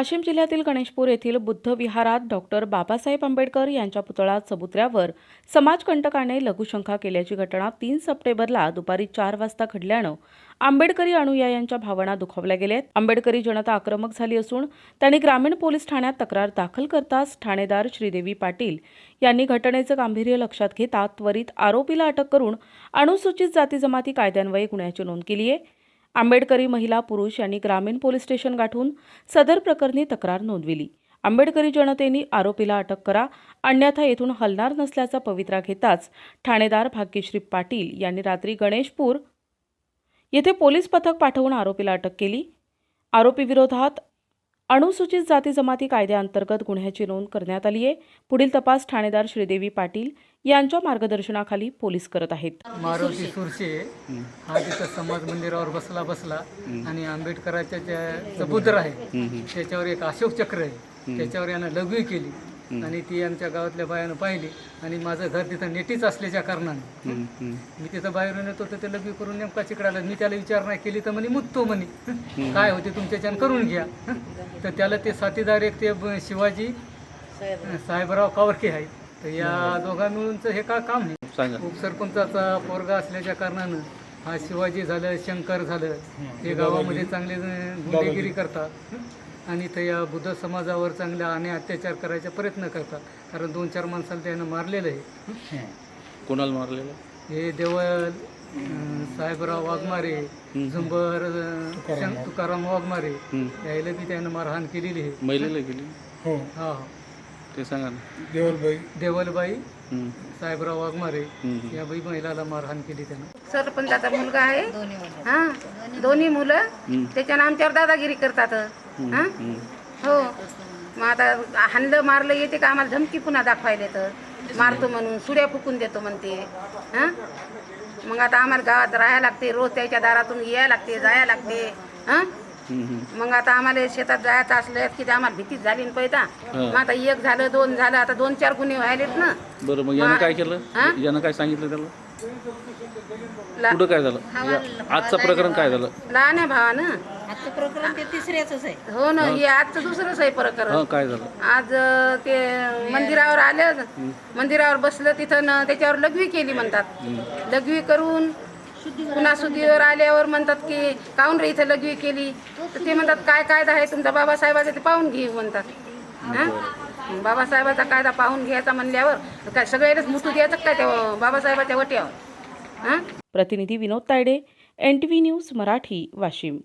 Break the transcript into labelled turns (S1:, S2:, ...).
S1: वाशिम जिल्ह्यातील गणेशपूर येथील बुद्ध विहारात डॉक्टर बाबासाहेब आंबेडकर यांच्या पुतळा चबुतऱ्यावर समाजकंटकाने लघुशंका केल्याची घटना तीन सप्टेंबरला दुपारी चार वाजता घडल्यानं आंबेडकरी अनुयायांच्या भावना दुखावल्या गेल्या आंबेडकरी जनता आक्रमक झाली असून त्यांनी ग्रामीण पोलीस ठाण्यात तक्रार दाखल करताच ठाणेदार श्रीदेवी पाटील यांनी घटनेचं गांभीर्य लक्षात घेता त्वरित आरोपीला अटक करून अनुसूचित जाती जमाती कायद्यान्वये गुन्ह्याची नोंद केली आहे आंबेडकरी महिला पुरुष यांनी ग्रामीण पोलीस स्टेशन गाठून सदर प्रकरणी तक्रार नोंदविली. आंबेडकरी जनतेने आरोपीला अटक करा अन्यथा येथून हलणार नसल्याचा पवित्रा घेताच ठाणेदार भाग्यश्री पाटील यांनी रात्री गणेशपूर येथे पोलीस पथक पाठवून आरोपीला अटक केली. आरोपीविरोधात अनुसूचित जाती जमाती कायद्याअंतर्गत गुन्ह्याची नोंद करण्यात आली आहे. पुढील तपास ठाणेदार श्रीदेवी पाटील यांच्या मार्गदर्शनाखाली पोलीस करत आहेत.
S2: मारुती सुरशे हा तिथं समाज मंदिरावर बसला बसला आणि आंबेडकराच्या ज्या चबुद्र आहे त्याच्यावर एक अशोक चक्र आहे. त्याच्यावर यानं लघवी केली. आणि ती आमच्या गावातल्या बायानं पाहिली. आणि माझं घर तिथं नेटीच असल्याच्या कारणाने. मी तिथं बाहेरून येतो तर ते लघवी करून नेमका चिकडाला मी त्याला विचारणा केली तर म्हणे मुततो म्हणे. काय होते तुमच्याच्यानं करून घ्या. तर त्याला ते साथीदार एक ते ब- शिवाजी साहेबराव. कावरके आहेत तर या दोघा मिळूनचं हे का काम आहे?
S3: सांगा.
S2: उपसरपंचाचा पोरगा असल्याच्या कारणानं हा शिवाजी झालं शंकर झालं. हे गावामध्ये चांगले गुंडेगिरी करतात. आणि ते या बुद्ध समाजावर चांगल्या आणि अत्याचार करायचा प्रयत्न करतात. कारण दोन चार माणसाला त्यानं मारलेलं आहे.
S3: कोणाला मारलेलं?
S2: हे देवळ अं, साहेबराव वाघमारे झुंबर तुकाराम वाघमारे यायला बी त्यानं मारहाण केलेली आहे.
S3: महिलेला गेली
S4: हो.
S2: हा.
S3: ते सांगा ना.
S4: देवलबाई.
S2: देवलबाई
S3: हम्म.
S2: साहेबराव वाघमारे. या बाई महिलाला मारहाण केली त्यानं.
S5: सरपंचाचा मुलगा आहे. हा? दोन्ही मुलं? त्याच्यानं आमच्यावर दादागिरी करतात. हा? हो. मग आता हाणलं मारलं येते का? आम्हाला धमकी पुन्हा दाखवायला तर मारतो म्हणून सुड्या फुकून देतो म्हणते. हा? मग आता आम्हाला गावात राहायला लागते. रोज त्याच्या दारातून यायला लागते जायला लागते. हा. मग आता आम्हाला शेतात जायचं असलं की ते आम्हाला भीतीच झाली ना पैदा मग आता एक झालं दोन झालं आता दोन चार गुन्हे व्हायलेत ना.
S3: बरं मग यानं काय केलं? यानं काय सांगितलं त्याला?
S5: ला-
S3: कुठं काय झालं? या- आजचं प्रकरण काय झालं?
S5: लहान आहे भावानं.
S6: आजचं प्रकरण ते तिसऱ्याच आहे.
S5: हो ना हे आजचं दुसरंच आहे प्रकरण.
S3: हा काय झालं?
S5: आज अं, ते मंदिरावर आले मंदिरावर बसलं तिथं न त्याच्यावर लघवी केली म्हणतात. लघवी करून पुन्हा सुधीवर आल्यावर म्हणतात की काऊन रे इथं लघवी केली? तर ते म्हणतात काय कायदा आहे तुमचा? बाबासाहेबाचा ते पाहून घेऊ म्हणतात. हा? बाबासाहेबाचा कायदा पाहून घ्यायचा म्हणल्यावर काय सगळ्यालाच मुठू द्यायचं काय त्या बाबासाहेबाच्या वट्यावर? हां?
S1: प्रतिनिधी Vinod Tayade N T V news Marathi Washim.